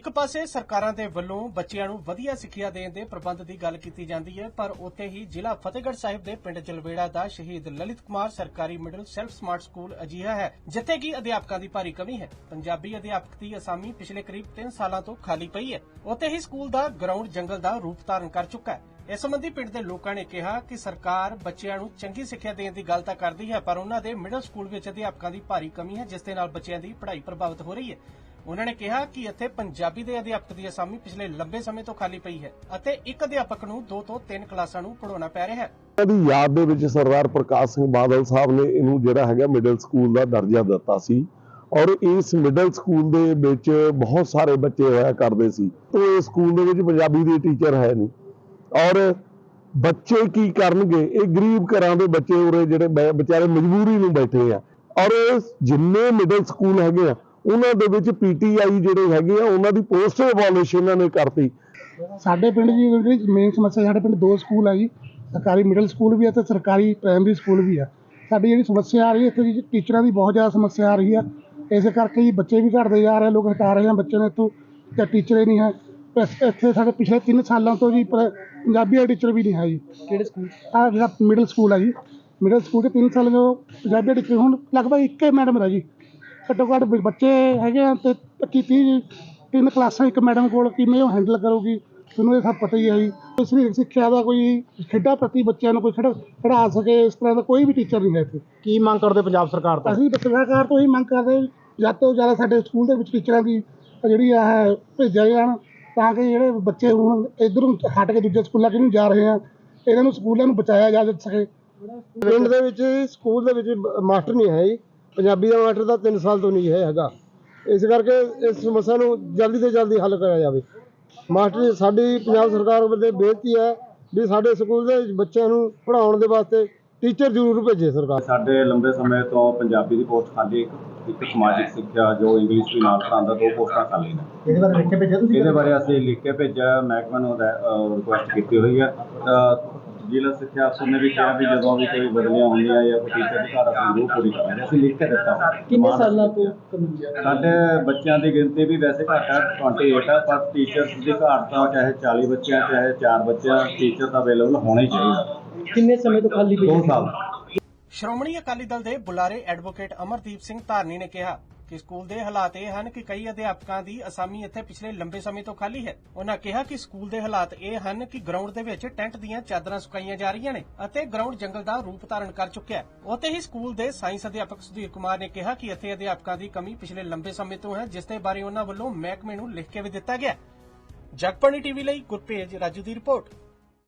ਇੱਕ ਪਾਸੇ ਸਰਕਾਰਾਂ ਦੇ ਵੱਲੋਂ ਬੱਚਿਆਂ ਨੂੰ ਵਧੀਆ ਸਿੱਖਿਆ ਦੇਣ ਦੇ ਪ੍ਰਬੰਧ ਦੀ ਗੱਲ ਕੀਤੀ ਜਾਂਦੀ ਹੈ, ਪਰ ਉੱਥੇ ਹੀ ਜ਼ਿਲ੍ਹਾ ਫਤਿਹਗੜ੍ਹ ਸਾਹਿਬ ਦੇ ਪਿੰਡ ਜਲਵੇੜਾ ਦਾ ਸ਼ਹੀਦ ਲਲਿਤ ਕੁਮਾਰ ਸਰਕਾਰੀ ਮਿਡਲ ਸੈਲਫ ਸਮਾਰਟ ਸਕੂਲ ਅਜਿਹਾ ਹੈ, ਜਿੱਥੇ ਕਿ ਅਧਿਆਪਕਾਂ ਦੀ ਭਾਰੀ ਕਮੀ ਹੈ। ਪੰਜਾਬੀ ਅਧਿਆਪਕ ਦੀ ਅਸਾਮੀ ਪਿਛਲੇ ਕਰੀਬ 3 ਸਾਲਾਂ ਤੋਂ ਖਾਲੀ ਪਈ ਹੈ। ਉੱਥੇ ਹੀ ਸਕੂਲ ਦਾ ਗਰਾਊਂਡ ਜੰਗਲ ਦਾ ਰੂਪ ਧਾਰਨ ਕਰ ਚੁੱਕਾ ਹੈ। ਇਸ ਸੰਬੰਧੀ ਪਿੰਡ ਦੇ ਲੋਕਾਂ ਨੇ ਕਿਹਾ ਕਿ ਸਰਕਾਰ ਬੱਚਿਆਂ ਨੂੰ ਚੰਗੀ ਸਿੱਖਿਆ ਦੇਣ ਦੀ ਗੱਲ ਤਾਂ ਕਰਦੀ ਹੈ, ਪਰ ਉਹਨਾਂ ਦੇ ਮਿਡਲ ਸਕੂਲ ਵਿੱਚ ਅਧਿਆਪਕਾਂ ਦੀ ਭਾਰੀ ਕਮੀ ਹੈ, ਜਿਸ ਦੇ ਨਾਲ ਬੱਚਿਆਂ ਦੀ ਪੜ੍ਹਾਈ ਪ੍ਰਭਾਵਿਤ ਹੋ ਰਹੀ ਹੈ। ਉਹਨਾਂ ਨੇ ਕਿਹਾ ਕਿ ਇੱਥੇ ਪੰਜਾਬੀ ਦੇ ਅਧਿਆਪਕ ਦੀ ਅਸਾਮੀ ਪਿਛਲੇ ਲੰਬੇ ਸਮੇਂ ਤੋਂ ਖਾਲੀ ਪਈ ਹੈ ਅਤੇ ਇੱਕ ਅਧਿਆਪਕ ਨੂੰ ਦੋ ਤੋਂ ਤਿੰਨ ਕਲਾਸਾਂ ਨੂੰ ਪੜ੍ਹਾਉਣਾ ਪੈ ਰਿਹਾ ਹੈ। ਦੀ ਯਾਦ ਦੇ ਵਿੱਚ ਸਰਦਾਰ ਪ੍ਰਕਾਸ਼ ਸਿੰਘ ਬਾਦਲ ਸਾਹਿਬ ਨੇ ਇਹਨੂੰ ਜਿਹੜਾ ਹੈਗਾ ਮਿਡਲ ਸਕੂਲ ਦਾ ਦਰਜਾ ਦਿੱਤਾ ਸੀ ਔਰ ਇਸ ਮਿਡਲ ਸਕੂਲ ਦੇ ਵਿੱਚ ਬਹੁਤ ਸਾਰੇ ਬੱਚੇ ਹੋਇਆ ਕਰਦੇ ਸੀ। ਤੇ ਇਸ ਸਕੂਲ ਦੇ ਵਿੱਚ ਪੰਜਾਬੀ ਦੇ ਟੀਚਰ ਹੈ ਨਹੀਂ। ਔਰ ਬੱਚੇ ਕੀ ਕਰਨਗੇ? ਇਹ ਗਰੀਬ ਘਰਾਂ ਦੇ ਬੱਚੇ ਉਰੇ ਜਿਹੜੇ ਵਿਚਾਰੇ ਮਜਬੂਰੀ ਨੂੰ ਬੈਠੇ ਆ। ਔਰ ਜਿੰਨੇ ਮਿਡਲ ਸਕੂਲ ਹੈਗੇ ਆ ਉਹਨਾਂ ਦੇ ਵਿੱਚ ਪੀਟੀਆਈ ਜਿਹੜੇ ਹੈਗੇ ਆ ਉਹਨਾਂ ਦੀ ਪੋਸਟ ਐਵੋਲੂਸ਼ਨ ਇਹਨਾਂ ਨੇ ਕਰਤੀ। ਸਾਡੇ ਪਿੰਡ ਦੀ ਜਿਹੜੀ ਮੇਨ ਸਮੱਸਿਆ ਸਾਡੇ ਪਿੰਡ ਦੋ ਸਕੂਲ ਆ ਜੀ ਸਰਕਾਰੀ ਮਿਡਲ ਸਕੂਲ ਵੀ ਹੈ ਤੇ ਸਰਕਾਰੀ ਪ੍ਰਾਇਮਰੀ ਸਕੂਲ ਵੀ ਆ। ਸਾਡੀ ਜਿਹੜੀ ਸਮੱਸਿਆ ਆ ਰਹੀ ਹੈ ਇੱਥੇ ਜੀ ਟੀਚਰਾਂ ਦੀ ਬਹੁਤ ਜ਼ਿਆਦਾ ਸਮੱਸਿਆ ਆ ਰਹੀ ਆ। ਇਸੇ ਕਰਕੇ ਜੀ ਬੱਚੇ ਵੀ ਘਟਦੇ ਜਾ ਰਹੇ ਲੋਕ ਹਟਾ ਰਹੇ ਆ ਬੱਚੇ ਨੇ ਇੱਥੋਂ ਤੇ ਟੀਚਰ ਹੀ ਨਹੀਂ ਹੈ। ਇੱਥੇ ਸਾਡੇ ਪਿਛਲੇ 3 ਸਾਲਾਂ ਤੋਂ ਜੀ ਪੰਜਾਬੀ ਦਾ ਟੀਚਰ ਵੀ ਨਹੀਂ ਹੈ ਜੀ। ਕਿਹੜੇ ਸਕੂਲ? ਆ ਜਿਹੜਾ ਮਿਡਲ ਸਕੂਲ ਆ ਜੀ। ਮਿਡਲ ਸਕੂਲ ਦੇ 3 ਸਾਲ ਤੋਂ ਪੰਜਾਬੀ ਦਾ ਟੀਚਰ ਹੁਣ ਲਗਭਗ ਇੱਕੇ ਮੈਡਮ ਰਹਿ ਜੀ। ਘੱਟੋ ਘੱਟ ਬ- ਬੱਚੇ ਹੈਗੇ ਆ ਤੇ 25 30 ਤਿੰਨ ਕਲਾਸਾਂ ਇੱਕ ਮੈਡਮ ਕੋਲ ਕਿਵੇਂ ਉਹ ਹੈਂਡਲ ਕਰੂਗੀ ਤੁਹਾਨੂੰ ਇਹ ਸਭ ਪਤਾ ਹੀ ਹੈ ਜੀ। ਲਈ ਸਿੱਖਿਆ ਦਾ ਕੋਈ ਖੇਡਾਂ ਪ੍ਰਤੀ ਬੱਚਿਆਂ ਨੂੰ ਕੋਈ ਖੇਡ ਖੜਾ ਸਕੇ ਇਸ ਤਰ੍ਹਾਂ ਦਾ ਕੋਈ ਵੀ ਟੀਚਰ ਨਹੀਂ ਹੈ ਇੱਥੇ। ਕੀ ਮੰਗ ਕਰਦੇ ਪੰਜਾਬ ਸਰਕਾਰ ਤੋਂ? ਅਸੀਂ ਸਰਕਾਰ ਤੋਂ ਹੀ ਮੰਗ ਕਰਦੇ ਹਾਂ ਵੀ ਜ਼ਿਆਦਾ ਤੋਂ ਜ਼ਿਆਦਾ ਸਾਡੇ ਸਕੂਲ ਦੇ ਵਿੱਚ ਟੀਚਰਾਂ ਦੀ ਜਿਹੜੀ ਆ ਹੈ ਭੇਜਿਆ ਜਾਣ ਤਾਂ ਕਿ ਜਿਹੜੇ ਬੱਚੇ ਹੁਣ ਇਧਰੋਂ ਹਟ ਕੇ ਦੂਜੇ ਸਕੂਲਾਂ ਨੂੰ ਜਾ ਰਹੇ ਆ ਇਹਨਾਂ ਨੂੰ ਸਕੂਲਾਂ ਨੂੰ ਬਚਾਇਆ ਜਾ ਸਕੇ। ਪਿੰਡ ਦੇ ਵਿੱਚ ਸਕੂਲ ਦੇ ਵਿੱਚ ਮਾਸਟਰ ਨਹੀਂ ਹੈ ਜੀ। ਪੰਜਾਬੀ ਦਾ ਮਾਸਟਰ ਤਾਂ 3 ਸਾਲ ਤੋਂ ਨਹੀਂ ਹੈ ਹੈਗਾ। ਇਸ ਕਰਕੇ ਇਸ ਸਮੱਸਿਆ ਨੂੰ ਜਲਦੀ ਤੋਂ ਜਲਦੀ ਹੱਲ ਕਰਿਆ ਜਾਵੇ। ਮਾਸਟਰ ਸਾਡੀ ਪੰਜਾਬ ਸਰਕਾਰ ਵੱਲੋਂ ਬੇਨਤੀ ਹੈ ਵੀ ਸਾਡੇ ਸਕੂਲ ਦੇ ਵਿੱਚ ਬੱਚਿਆਂ ਨੂੰ ਪੜ੍ਹਾਉਣ ਦੇ ਵਾਸਤੇ ਟੀਚਰ ਜ਼ਰੂਰ ਭੇਜੇ ਸਰਕਾਰ। ਸਾਡੇ ਲੰਬੇ ਸਮੇਂ ਤੋਂ ਪੰਜਾਬੀ ਦੀ ਪੋਸਟ ਖਾਲੀ ਇੱਕ ਇੱਕ ਸਮਾਜਿਕ ਸਿੱਖਿਆ ਜੋ ਇੰਗਲਿਸ਼ ਵੀ ਨਾਲ ਪੜ੍ਹਾਉਂਦਾ ਦੋ ਪੋਸਟਾਂ ਖਾਲੀ ਨੇ। ਇਹਦੇ ਬਾਰੇ ਲਿਖ ਕੇ ਭੇਜਿਆ ਤੁਸੀਂ? ਇਹਦੇ ਬਾਰੇ ਅਸੀਂ ਲਿਖ ਕੇ ਭੇਜਿਆ ਮਹਿਕਮੇ ਨੂੰ ਰਿਕੁਐਸਟ ਕੀਤੀ ਹੋਈ ਹੈ। ਤਾਂ ਜ਼ਿਲ੍ਹਾ ਸਿੱਖਿਆ ਅਫਸਰ ਨੇ ਵੀ ਕਿਹਾ ਵੀ ਜਦੋਂ ਵੀ ਕੋਈ ਬਦਲੀਆਂ ਹੁੰਦੀਆਂ ਜਾਂ ਕੋਈ ਟੀਚਰ ਦੀ ਘਾਟ ਅਸੀਂ ਜ਼ਰੂਰ ਪੂਰੀ ਕਰਾਂਗੇ ਅਸੀਂ ਲਿਖ ਕੇ ਦਿੱਤਾ। ਕਿੰਨੇ ਸਾਲਾਂ ਤੋਂ ਸਾਡੇ ਬੱਚਿਆਂ ਦੀ ਗਿਣਤੀ ਵੀ ਵੈਸੇ ਘੱਟ ਹੈ 28 ਹੈ ਪਰ ਟੀਚਰਸ ਦੀ ਘਾਟ ਤਾਂ ਚਾਹੇ 40 ਬੱਚਿਆਂ ਚਾਹੇ 4 ਬੱਚਿਆਂ ਟੀਚਰ ਤਾਂ ਅਵੇਲੇਬਲ ਹੋਣਾ ਹੀ ਚਾਹੀਦਾ ਕਿੰਨੇ ਸਮੇਂ ਤੋਂ ਖਾਲੀ 2 ਸਾਲ। ਸ਼੍ਰੋਮਣੀ ਅਕਾਲੀ ਦਲ ਦੇ ਬੁਲਾਰੇ ਐਡਵੋਕੇਟ ਅਮਰਦੀਪ ਸਿੰਘ ਧਾਰਨੀ ਨੇ ਕਿਹਾ ਕਿ ਸਕੂਲ ਦੇ ਹਾਲਾਤ ਇਹ ਹਨ ਕਿ ਕਈ ਅਧਿਆਪਕਾਂ ਦੀ ਅਸਾਮੀ ਇੱਥੇ ਪਿਛਲੇ ਲੰਬੇ ਸਮੇਂ ਤੋਂ ਖਾਲੀ ਹੈ। ਉਹਨਾਂ ਕਿਹਾ ਕਿ ਸਕੂਲ ਦੇ ਹਾਲਾਤ ਇਹ ਹਨ ਕਿ ਗਰਾਊਂਡ ਦੇ ਵਿੱਚ ਟੈਂਟ ਦੀਆਂ ਚਾਦਰਾਂ ਸੁਕਾਈਆਂ ਜਾ ਰਹੀਆਂ ਨੇ ਅਤੇ ਗਰਾਊਂਡ ਜੰਗਲ ਦਾ ਰੂਪ ਧਾਰਨ ਕਰ ਚੁੱਕਿਆ ਹੈ। ਉੱਥੇ ਹੀ ਸਕੂਲ ਦੇ ਸਾਇੰਸ ਅਧਿਆਪਕ ਸੁਧੀਰ ਕੁਮਾਰ ਨੇ ਕਿਹਾ ਕਿ ਇੱਥੇ ਅਧਿਆਪਕਾਂ ਦੀ ਕਮੀ ਪਿਛਲੇ ਲੰਬੇ ਸਮੇਂ ਤੋਂ ਹੈ, ਜਿਸ ਦੇ ਬਾਰੇ ਉਹਨਾਂ ਵੱਲੋਂ ਮਹਿਕਮੇ ਨੂੰ ਲਿਖ ਕੇ ਵੀ ਦਿੱਤਾ ਗਿਆ ਜਗਪਣੀ ਟੀਵੀ ਲਈ ਗੁਰਪੇਜ ਰਾਜੂ ਦੀ ਰਿਪੋਰਟ।